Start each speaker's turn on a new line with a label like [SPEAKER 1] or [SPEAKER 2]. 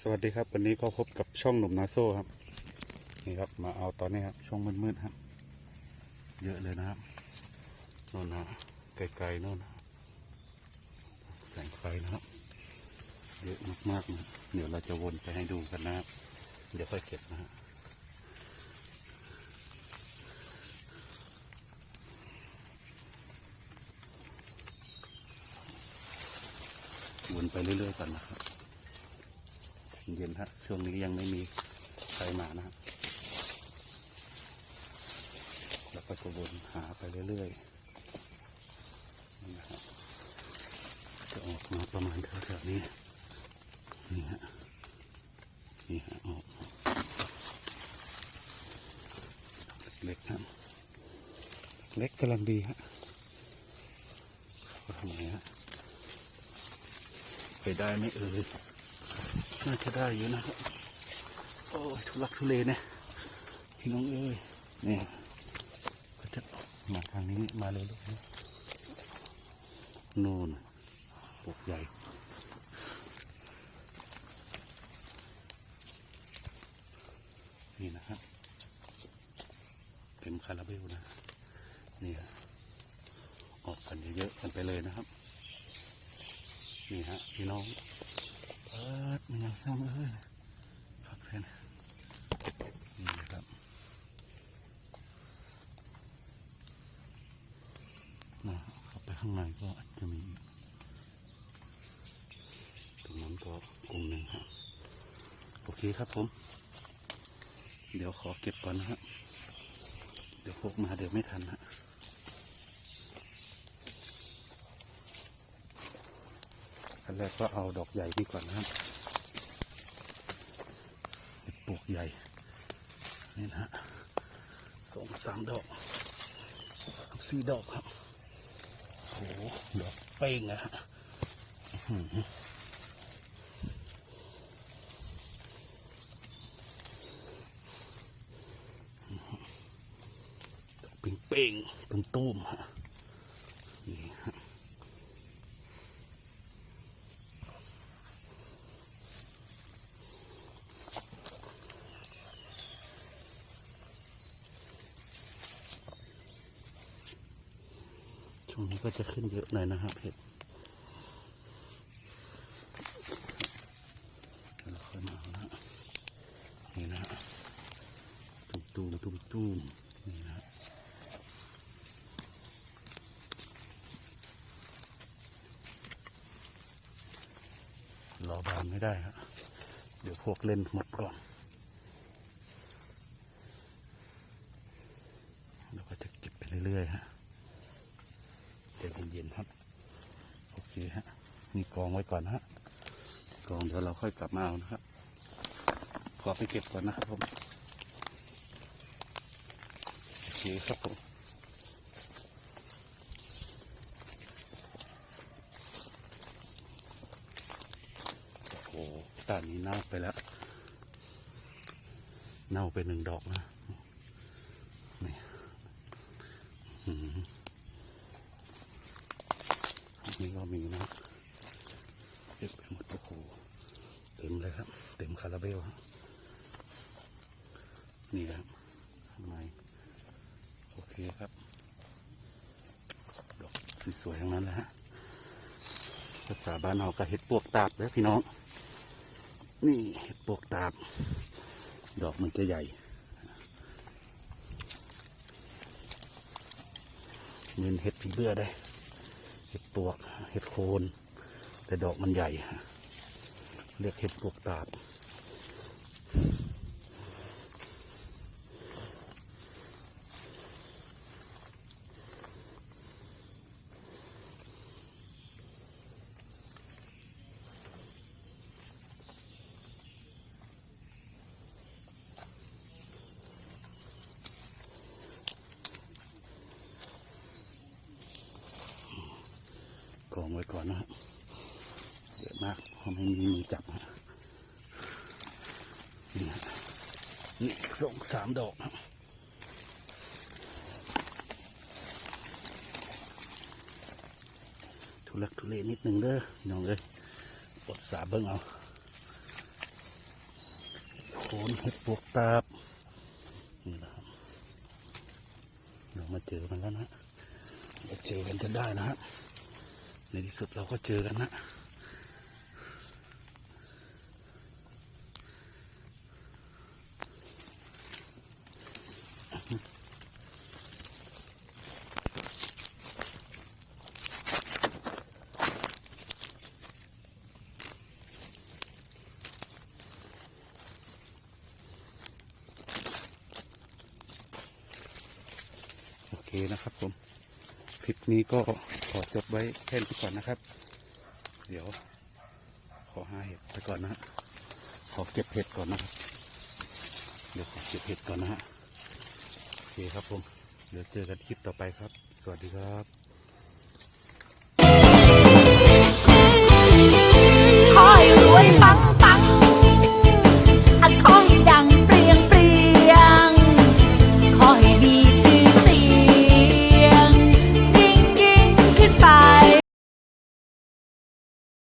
[SPEAKER 1] สวัสดีครับวันนี้ก็พบกับช่องหนุ่มนาโซ่ครับ นี่ครับมาเอาตอนนี้ครับช่วงมืดๆครับ เยอะเลยนะครับโน่นนะไกลๆโน่นแสงไฟนะครับ เยอะมากๆนะเดี๋ยวเราจะวนไปให้ดูกันนะครับเดี๋ยวค่อยเก็บนะฮะวนไปเรื่อยๆกันนะครับ เย็นฮะช่วงนี้ยังไม่มีใครมานะครับแล้วก็จะวนหาไปเรื่อยๆนี่นะครับจะออกมาประมาณแถวๆนี้นี่ฮะนี่ฮะออกเล็กๆครับเล็กกำลังดีฮะทำไมฮะไปได้ไหมเอ่ย น่าจะได้อยู่นะครับ โอ้ยทุลักทุเลเนี่ยพี่น้องเอ้ยนี่ก็จะมาทางนี้มาเลยลูกนะนู่นปกใหญ่นี่นะครับเต็มคาราเบลนะนี่ฮะออกกันเยอะๆกันไปเลยนะครับ นี่ฮะพี่น้อง เปิดมันยังซ่อมเอ้ยครับเพื่อนนี่นะครับนะเข้าไปข้างในก็จะมีตรงนั้นก็กลุ่มหนึ่งครับโอเคครับผม เดี๋ยวขอเก็บก่อนนะฮะเดี๋ยวพกมาเดี๋ยวไม่ทันฮะ นแรกก็เอาดอกใหญ่นี่ก่อนนะครับปลูกใหญ่ นี่นะฮะสองสามดอกสี่ดอกครับโอ้โหดอกเป้งอะฮะอื้อหือดอกเป้งๆตุ้มๆฮะ ช่วงนี้ก็จะขึ้นเยอะหน่อยนะครับเห็ดเราค่อยมาเอานะนี่นะตุ้มตูมตุ้มตูมนี่นะรอบานไม่ได้ฮะเดี๋ยวพวกเล่นหมดก่อนแล้วก็จะเก็บไปเรื่อยๆฮะ เดี๋ยวเย็นๆครับ โอเคฮะ นี่กองไว้ก่อนนะฮะกองเดี๋ยวเราค่อยกลับมาเอานะครับขอไปเก็บก่อนนะครับผมโอเคครับผมโอ้โหตานนี้เน่าไปแล้วเน่าไปหนึ่งดอกนะนี่อืมนี่ก็มีนะ เก็บไปหมดโอ้โหเต็มเลยครับ เต็มคาราเบลครับนี่ครับข้างในโอเคครับดอกสวยๆทั้งนั้นเลยฮะภาษาบ้านเราก็เห็ดปวกตาบเลยพี่น้อง นี่เห็ดปวกตาบ ดอกมันจะใหญ่เหมือนเห็ดผีเบื่อได้ เห็ดปวก เห็ดโคน แต่ดอกมันใหญ่ เรียกเห็ดปวกตาบกองไว้ก่อนนะฮะ เยอะมากเพราะไม่มีมือจับนี่ฮะนี่สองสามดอกทุลักทุเลนิดหนึ่งเด้อพี่น้องเลยอดสาเบิ้งเอาโคนเห็ดปวกตาบนี่นะครับเรามาเจอมันแล้วนะเราเจอกันจะได้นะฮะในที่สุดเราก็เจอกันนะ นะครับผม คลิปนี้ก็ขอจบไว้แค่นี้ก่อนนะครับ เดี๋ยว ขอหาเห็ดไปก่อนนะฮะขอเก็บเห็ดก่อนนะครับ เดี๋ยวขอเก็บเห็ดก่อนนะฮะ โอเคครับผม เดี๋ยวเจอกันคลิปต่อไปครับ สวัสดีครับ